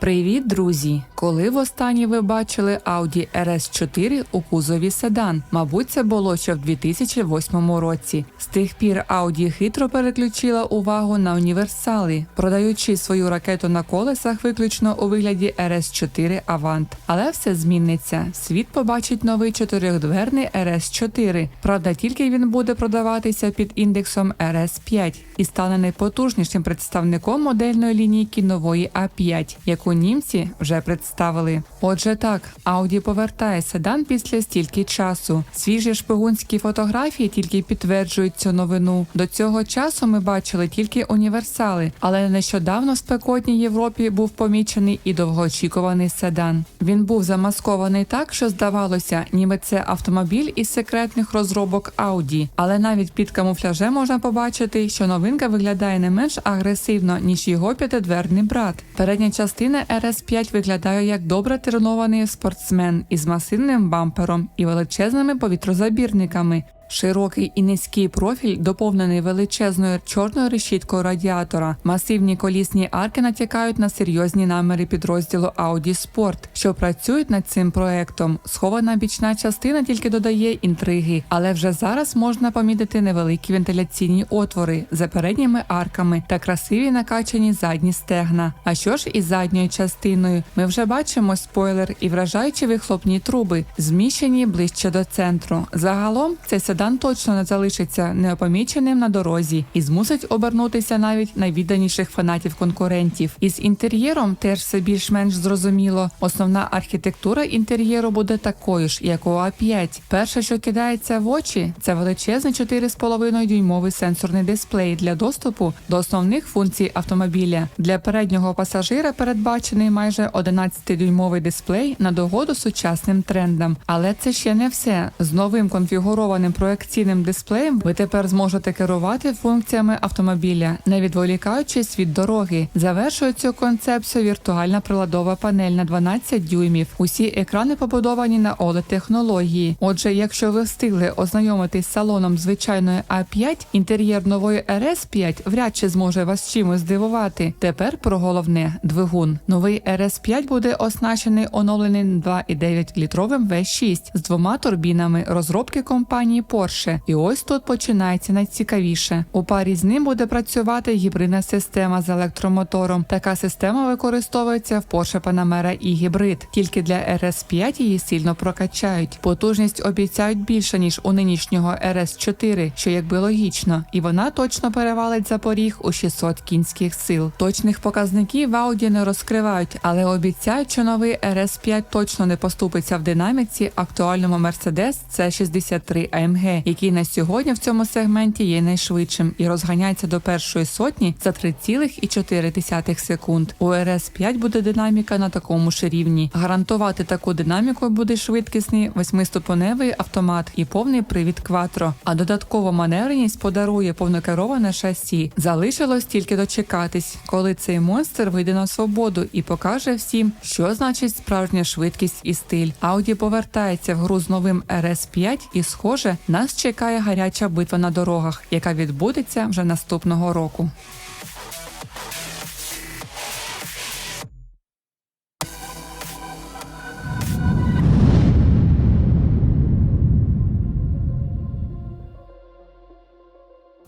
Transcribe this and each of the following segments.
Привіт, друзі! Коли востаннє ви бачили Audi RS4 у кузові седан? Мабуть, це було ще в 2008 році. З тих пір Audi хитро переключила увагу на універсали, продаючи свою ракету на колесах виключно у вигляді RS4 Avant. Але все зміниться. Світ побачить новий чотирьохдверний RS4. Правда, тільки він буде продаватися під індексом RS5 і стане найпотужнішим представником модельної лінійки нової A5, яку німці вже представили. Отже, так, Audi повертає седан після стільки часу. Свіжі шпигунські фотографії тільки підтверджують цю новину. До цього часу ми бачили тільки універсали, але нещодавно в спекотній Європі був помічений і довгоочікуваний седан. Він був замаскований так, що здавалося, ніби це автомобіль із секретних розробок Audi. Але навіть під камуфляжем можна побачити, що новинка виглядає не менш агресивно, ніж його п'ятидверний брат. Передня частина RS5 виглядає як добре тренований спортсмен із масивним бампером і величезними повітрозабірниками. Широкий і низький профіль, доповнений величезною чорною решіткою радіатора. Масивні колісні арки натякають на серйозні наміри підрозділу Audi Sport, що працюють над цим проектом. Схована бічна частина тільки додає інтриги, але вже зараз можна помітити невеликі вентиляційні отвори за передніми арками та красиві накачані задні стегна. А що ж із задньою частиною? Ми вже бачимо спойлер і вражаючі вихлопні труби, зміщені ближче до центру. Загалом цей седан точно не залишиться неопоміченим на дорозі і змусить обернутися навіть найвідданіших фанатів конкурентів. Із інтер'єром теж все більш-менш зрозуміло. Основна архітектура інтер'єру буде такою ж, як у А5. Перше, що кидається в очі, це величезний 4,5 дюймовий сенсорний дисплей для доступу до основних функцій автомобіля. Для переднього пасажира передбачений майже 11-дюймовий дисплей на догоду сучасним трендам. Але це ще не все. З новим конфігурованим проекційним дисплеєм ви тепер зможете керувати функціями автомобіля, не відволікаючись від дороги. Завершує цю концепцію віртуальна приладова панель на 12 дюймів. Усі екрани побудовані на oled технології. Отже, якщо ви встигли ознайомитись з салоном звичайної А5, інтер'єр нової RS5 вряд чи зможе вас чимось здивувати. Тепер про головне двигун. Новий RS5 буде оснащений оновленим 2,9 літровим V6 з двома турбінами розробки компанії Porsche. І ось тут починається найцікавіше. У парі з ним буде працювати гібридна система з електромотором. Така система використовується в Porsche Panamera і гібрид. Тільки для RS5 її сильно прокачають. Потужність обіцяють більше ніж у нинішнього RS4, що якби логічно, і вона точно перевалить за поріг у 600 кінських сил. Точних показників в Audi не розкривають, але обіцяють, що новий RS5 точно не поступиться в динаміці актуальному Mercedes C63 AMG, який на сьогодні в цьому сегменті є найшвидшим і розганяється до першої сотні за 3,4 секунд. У RS5 буде динаміка на такому ж рівні. Гарантувати таку динаміку буде швидкісний восьмиступеневий автомат і повний привід Quattro. А додатково маневреність подарує повнокероване шасі. Залишилось тільки дочекатись, коли цей монстр вийде на свободу і покаже всім, що значить справжня швидкість і стиль. Audi повертається в гру з новим RS5 і, схоже, нас чекає гаряча битва на дорогах, яка відбудеться вже наступного року.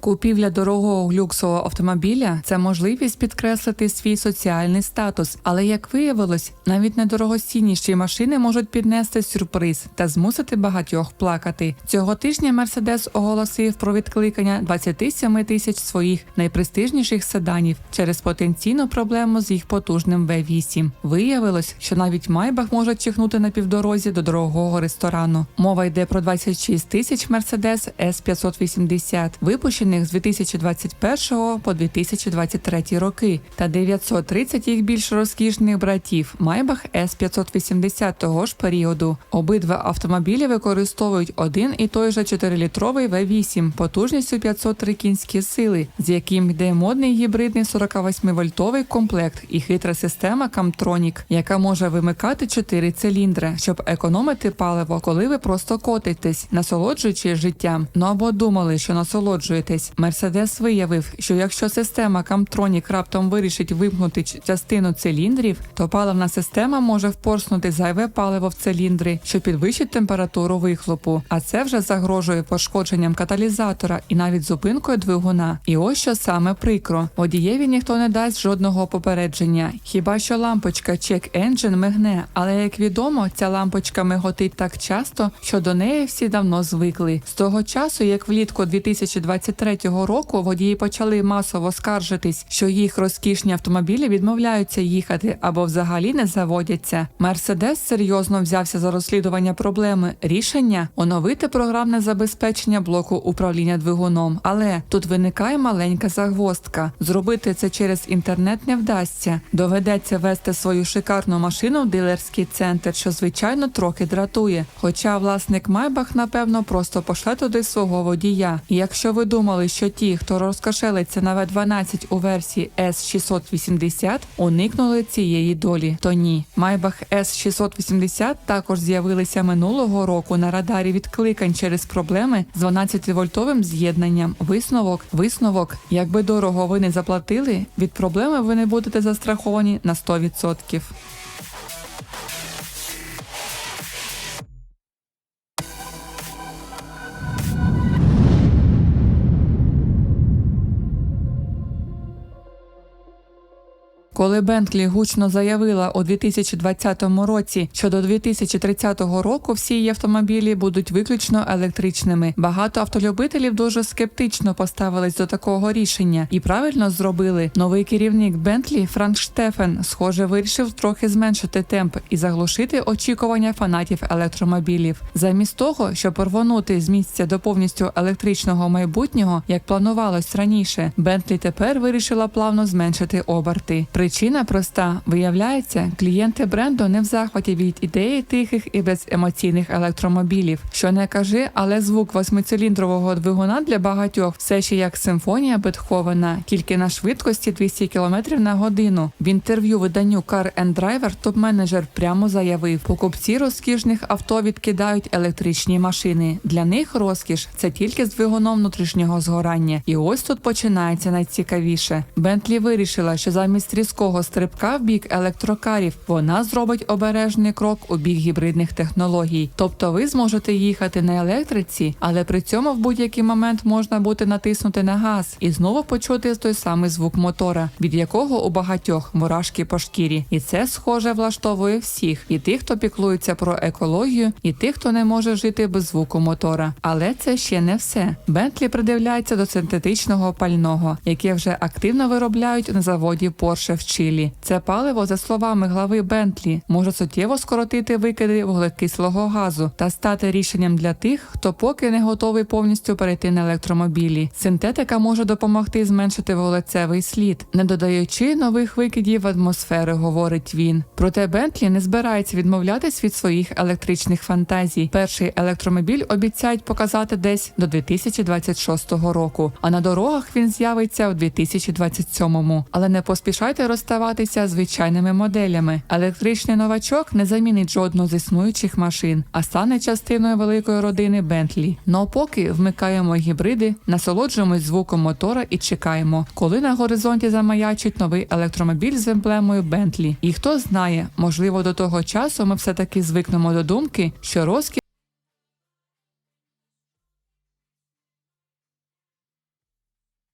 Купівля дорогого люксового автомобіля це можливість підкреслити свій соціальний статус. Але як виявилось, навіть найдорогоцінніші машини можуть піднести сюрприз та змусити багатьох плакати. Цього тижня Мерседес оголосив про відкликання 27 тисяч своїх найпрестижніших седанів через потенційну проблему з їх потужним V8. Виявилось, що навіть Майбах може чихнути на півдорозі до дорогого ресторану. Мова йде про 26 тисяч Mercedes S580, випущених з 2021 по 2023 роки, та 930 їх більш розкішних братів Майбах S580 того ж періоду. Обидва автомобілі використовують один і той же 4-літровий V8 потужністю 503 кінські сили, з яким йде модний гібридний 48-вольтовий комплект і хитра система Camtronic, яка може вимикати 4 циліндри, щоб економити паливо, коли ви просто котитесь, насолоджуючись життям. Ну або думали, що насолоджуєтесь. Мерседес. Мерседес виявив, що якщо система Камтронік раптом вирішить вимкнути частину циліндрів, то паливна система може впорснути зайве паливо в циліндри, що підвищить температуру вихлопу. А це вже загрожує пошкодженням каталізатора і навіть зупинкою двигуна. І ось що саме прикро: водієві ніхто не дасть жодного попередження. Хіба що лампочка Check Engine мигне, але як відомо, ця лампочка миготить так часто, що до неї всі давно звикли. З того часу, як влітку 2023 року водії почали масово скаржитись, що їх розкішні автомобілі відмовляються їхати або взагалі не заводяться. Мерседес серйозно взявся за розслідування проблеми. Рішення оновити програмне забезпечення блоку управління двигуном. Але тут виникає маленька загвоздка. Зробити це через інтернет не вдасться. Доведеться вести свою шикарну машину в дилерський центр, що звичайно трохи дратує. Хоча власник Майбах, напевно, просто пошле туди свого водія. І якщо ви думали, що ті, хто розкошелиться на V12 у версії S680, уникнули цієї долі, то ні. Майбах S680 також з'явилися минулого року на радарі відкликань через проблеми з 12-вольтовим з'єднанням. Висновок, висновок. Якби дорого ви не заплатили, від проблеми ви не будете застраховані на 100%. Коли Бентлі гучно заявила у 2020 році, що до 2030 року всі її автомобілі будуть виключно електричними, багато автолюбителів дуже скептично поставились до такого рішення і правильно зробили. Новий керівник Бентлі Франк Штефен, схоже, вирішив трохи зменшити темп і заглушити очікування фанатів електромобілів. Замість того, щоб рвонути з місця до повністю електричного майбутнього, як планувалось раніше, Бентлі тепер вирішила плавно зменшити оберти. Причина проста: виявляється, клієнти бренду не в захваті від ідеї тихих і беземоційних електромобілів. Що не кажи, але звук восьмициліндрового двигуна для багатьох все ще як симфонія Бетховена, тільки на швидкості 200 км на годину. В інтерв'ю виданню Car and Driver топ-менеджер прямо заявив: покупці розкішних авто відкидають електричні машини. Для них розкіш це тільки з двигуном внутрішнього згорання. І ось тут починається найцікавіше. Бентлі вирішила, що замість різкого стрибка в бік електрокарів вона зробить обережний крок у бік гібридних технологій. Тобто ви зможете їхати на електриці, але при цьому в будь-який момент можна буде натиснути на газ і знову почути той самий звук мотора, від якого у багатьох мурашки по шкірі. І це схоже влаштовує всіх: і тих, хто піклується про екологію, і тих, хто не може жити без звуку мотора. Але це ще не все. Бентлі придивляється до синтетичного пального, яке вже активно виробляють на заводі Porsche в Чилі. Це паливо, за словами глави Бентлі, може суттєво скоротити викиди вуглекислого газу та стати рішенням для тих, хто поки не готовий повністю перейти на електромобілі. Синтетика може допомогти зменшити вуглецевий слід, не додаючи нових викидів в атмосферу, говорить він. Проте Бентлі не збирається відмовлятись від своїх електричних фантазій. Перший електромобіль обіцяють показати десь до 2026 року, а на дорогах він з'явиться у 2027. Але не поспішайте розставатися з звичайними моделями. Електричний новачок не замінить жодну з існуючих машин, а стане частиною великої родини Бентлі. Ну а поки вмикаємо гібриди, насолоджуємось звуком мотора і чекаємо, коли на горизонті замаячить новий електромобіль з емблемою Бентлі. І хто знає, можливо, до того часу ми все таки звикнемо до думки, що розкіш